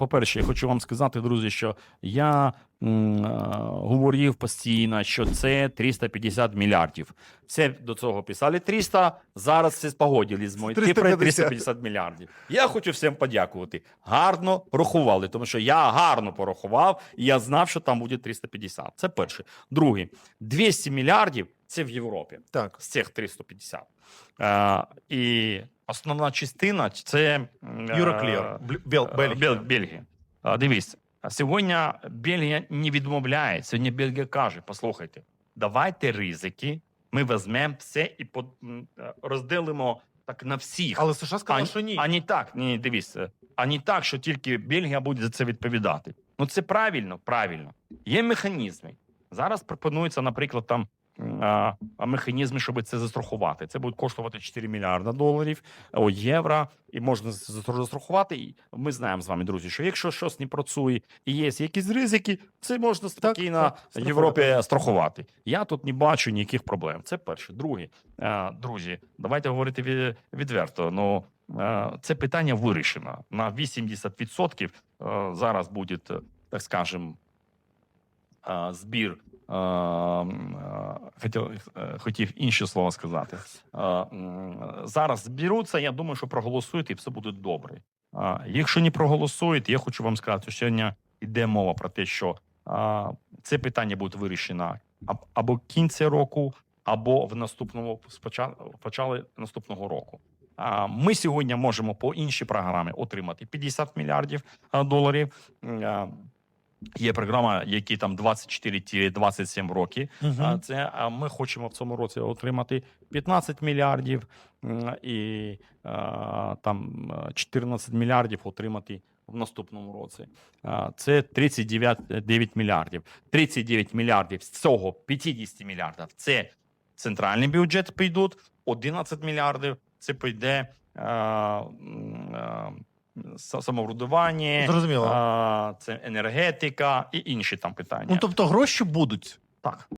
по-перше, я хочу вам сказати, друзі, що я м, е, говорив постійно, що це 350 мільярдів. Все до цього писали 300, зараз все спогодили з. Цифри 350. 350 мільярдів. Я хочу всім подякувати. Гарно рахували, тому що я гарно порахував, і я знав, що там буде 350. Це перше. Друге, 200 мільярдів це в Європі Так. з цих 350. Е, і основна частина це е, Бел- е, Бельгія. Бел- Бельгія. Е, Дивіться, сьогодні Бельгія не відмовляє. Сьогодні Бельгія каже: послухайте, давайте ризики, ми візьмемо все і е, розділимо так на всіх. Але США сказали, що ні. А не так, ні, дивіться, а не так, що тільки Бельгія буде за це відповідати. Ну це правильно, правильно. Є механізми. Зараз пропонується, наприклад, там механізми, щоб це застрахувати. Це буде коштувати 4 мільярда доларів о, євро, і можна застрахувати. І ми знаємо з вами, друзі, що якщо щось не працює і є якісь ризики, це можна спокійно в. Європі страхувати. Я тут не бачу ніяких проблем. Це перше. Друге, е, друзі, давайте говорити ві- відверто. Ну е, це питання вирішено на 80% е, зараз буде, е, так скажем, е, збір. Хотів, е, хотів інше слово сказати. Е, Зараз зберуться. Я думаю, що проголосують і все буде добре. Якщо не проголосують, я хочу вам сказати, що сьогодні йде мова про те, що це питання буде вирішено або кінці року, або в наступному почали наступного року. Ми сьогодні можемо по іншій програмі отримати 50 мільярдів доларів. Є програма, які там 24-27 роки. Мгм. А це а ми хочемо в цьому році отримати 15 мільярдів і там 14 мільярдів отримати в наступному році. Це 39 9 мільярдів. 39 мільярдів з цього 50 мільярдів це центральний бюджет підуть, 11 мільярдів це піде а, са- самоврядування, Зрозуміло. а, це енергетика і інші там питання. Ну тобто гроші будуть. так.